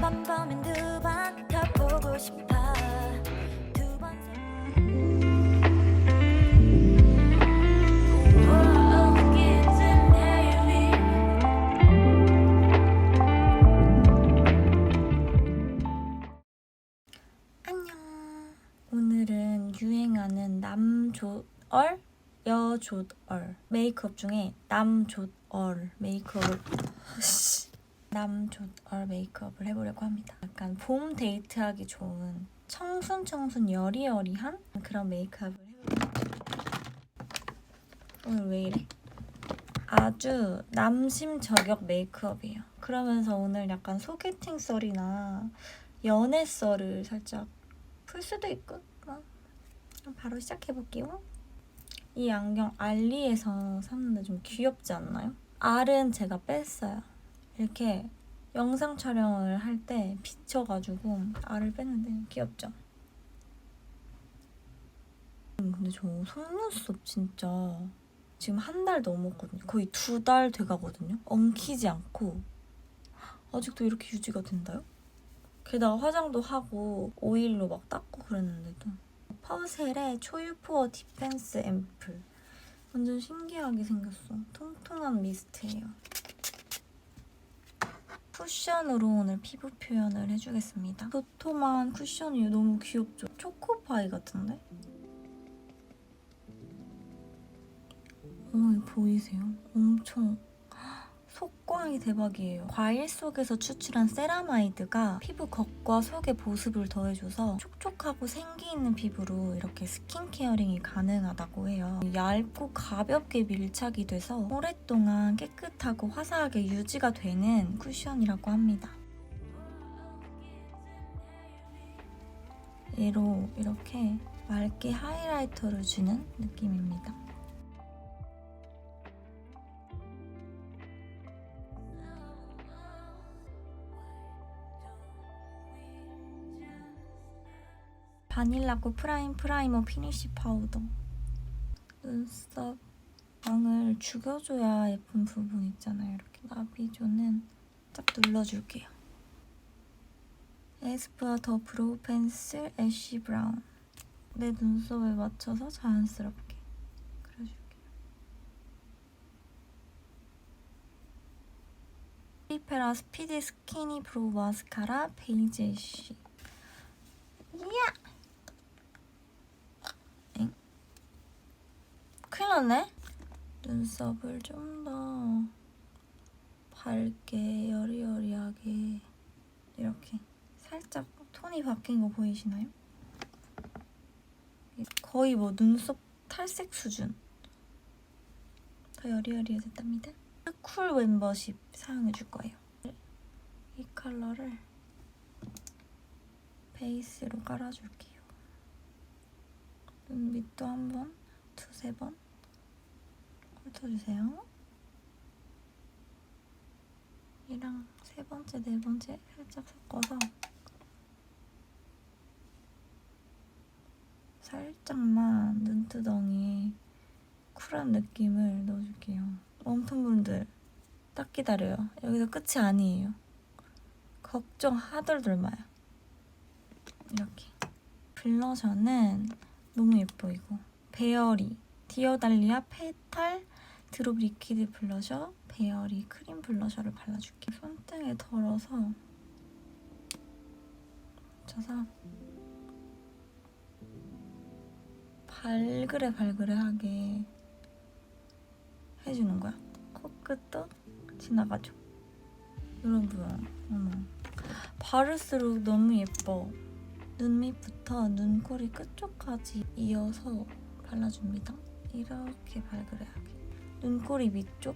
한 번면 두번 더 보고 싶어 두 번째 오기진 내일이 안녕. 오늘은 유행하는 남조얼, 여조얼 메이크업 중에 남조얼 메이크업을 씨. 남조얼 메이크업을 해보려고 합니다. 약간 봄 데이트하기 좋은 청순 청순 여리여리한 그런 메이크업을 해보려고 오늘 왜 이래? 아주 남심 저격 메이크업이에요. 그러면서 오늘 약간 소개팅 썰이나 연애 썰을 살짝 풀 수도 있고 뭐. 그럼 바로 시작해볼게요. 이 안경 알리에서 샀는데 좀 귀엽지 않나요? 알은 제가 뺐어요. 이렇게 영상 촬영을 할 때 비쳐가지고 알을 뺐는데 귀엽죠? 음, 근데 저 속눈썹 진짜 지금 한 달 넘었거든요. 거의 두 달 돼가거든요. 엉키지 않고 아직도 이렇게 유지가 된다요? 게다가 화장도 하고 오일로 막 닦고 그랬는데도 파우셀의 초유포어 디펜스 앰플 완전 신기하게 생겼어 통통한 미스트예요 쿠션으로 오늘 피부 표현을 해주겠습니다 도톰한 쿠션이 너무 귀엽죠? 초코파이 같은데? 어, 보이세요? 엄청 속광이 대박이에요. 과일 속에서 추출한 세라마이드가 피부 겉과 속의 보습을 더해줘서 촉촉하고 생기 있는 피부로 이렇게 스킨 케어링이 가능하다고 해요. 얇고 가볍게 밀착이 돼서 오랫동안 깨끗하고 화사하게 유지가 되는 쿠션이라고 합니다. 얘로 이렇게 맑게 하이라이터를 주는 느낌입니다. 바닐라코 프라임 프라이머 피니쉬 파우더. 눈썹 광을 죽여줘야 예쁜 부분 있잖아요. 이렇게 나비존은 딱 눌러줄게요. 에스쁘아 더 브로우 펜슬 애쉬 브라운. 내 눈썹에 맞춰서 자연스럽게 그려줄게요. 프리페라 스피디 스키니 브로우 마스카라 베이지 애쉬. 이야 났네. 눈썹을 좀 더 밝게 여리여리하게 이렇게 살짝 톤이 바뀐 거 보이시나요? 거의 뭐 눈썹 탈색 수준. 더 여리여리해졌답니다. 쿨 웸버십 사용해 줄 거예요. 이 컬러를 베이스로 깔아줄게요. 눈 밑도 한 번, 두세 번 훑어주세요. 이랑 세 번째, 네 번째 살짝 섞어서 살짝만 눈두덩이에 쿨한 느낌을 넣어줄게요. 웜톤분들 딱 기다려요. 여기서 끝이 아니에요. 걱정 하들들 마요. 이렇게 블러셔는 너무 예뻐 이거. 베어리 디어달리아 페탈 드롭 리퀴드 블러셔 베어리 크림 블러셔를 발라줄게. 손등에 덜어서 묻혀서 발그레 발그레하게 해주는 거야. 코끝도 지나가죠. 여러분, 어머. 바를수록 너무 예뻐. 눈 밑부터 눈꼬리 끝쪽까지 이어서 발라줍니다. 이렇게 발그레하게. 눈꼬리 위쪽까지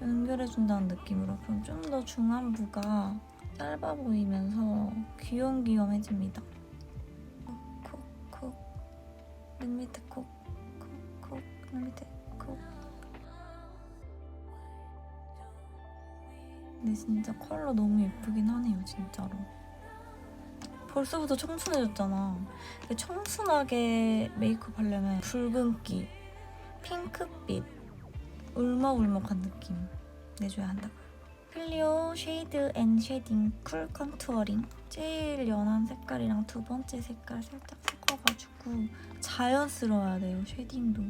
연결해준다는 느낌으로 그럼 좀 더 중안부가 짧아 보이면서 귀염귀염해집니다. 콕콕 눈 밑에 콕콕콕. 눈 밑에 콕. 근데 진짜 컬러 너무 예쁘긴 하네요 진짜로. 벌써부터 청순해졌잖아. 청순하게 메이크업 하려면 붉은기 핑크빛. 울먹울먹한 느낌 내줘야 한다고요. 클리오 쉐이드 앤 쉐딩 쿨 컨투어링. 제일 연한 색깔이랑 두 번째 색깔 살짝 섞어가지고 자연스러워야 돼요 쉐딩도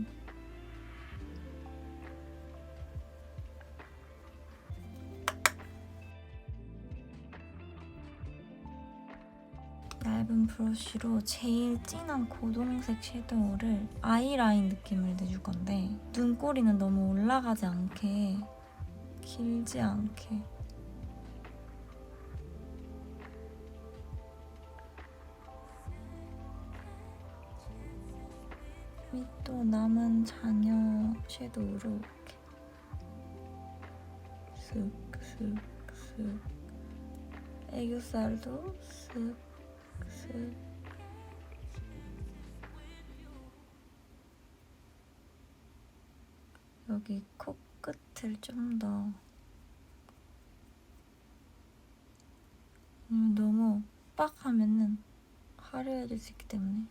얇은 브러쉬로 제일 진한 고동색 섀도우를 아이라인 느낌을 내줄 건데 눈꼬리는 너무 올라가지 않게 길지 않게. 밑도 남은 잔여 섀도우로 이렇게 쓱쓱쓱 애교살도 쓱 쓱. 여기 코끝을 좀 더. 음, 너무 빡 하면은 화려해질 수 있기 때문에.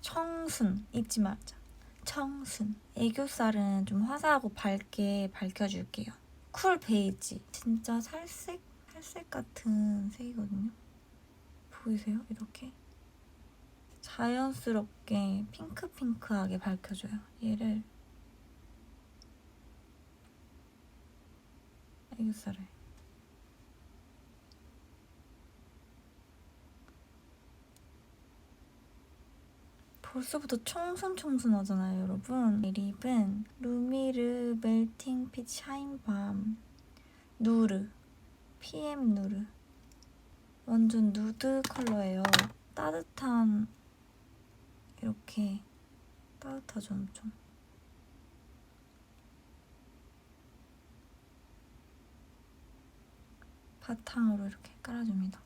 청순 잊지 말자. 청순. 애교살은 좀 화사하고 밝게 밝혀줄게요. 쿨 베이지. 진짜 살색 살색 같은 색이거든요 보이세요? 이렇게 자연스럽게 핑크핑크하게 밝혀줘요. 얘를 애교살을 벌써부터 청순청순하잖아요, 여러분. 이 립은 루미르 멜팅 핏 샤인밤 누르 PM 누르 완전 누드 컬러예요. 따뜻한 이렇게 따뜻하죠 엄청. 바탕으로 이렇게 깔아줍니다.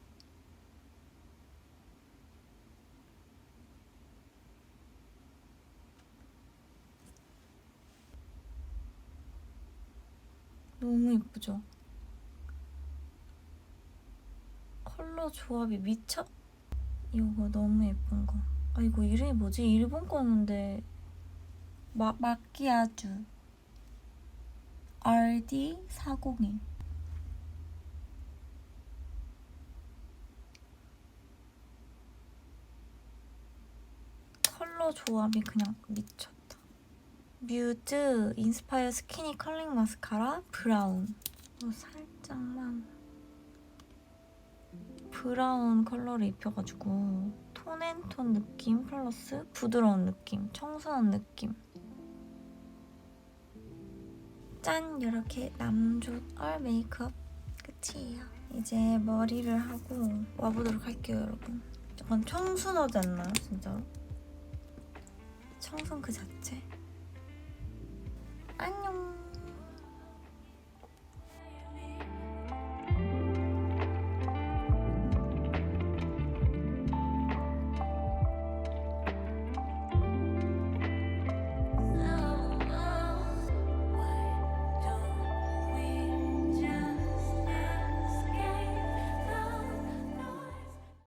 너무 예쁘죠? 컬러 조합이 미쳐? 이거 너무 예쁜 거. 아 이거 이름이 뭐지? 일본 거였는데 마, 마끼아주 RD401 컬러 조합이 그냥 미쳤다. 뮤즈 인스파이어 스키니 컬링 마스카라 브라운 이거 살짝만 브라운 컬러를 입혀가지고 톤앤톤 느낌 플러스 부드러운 느낌, 청순한 느낌. 짠! 이렇게 남존 얼 메이크업 끝이에요. 이제 머리를 하고 와보도록 할게요, 여러분. 약간 청순하지 않나요, 진짜로? 청순 그 자체. 안녕!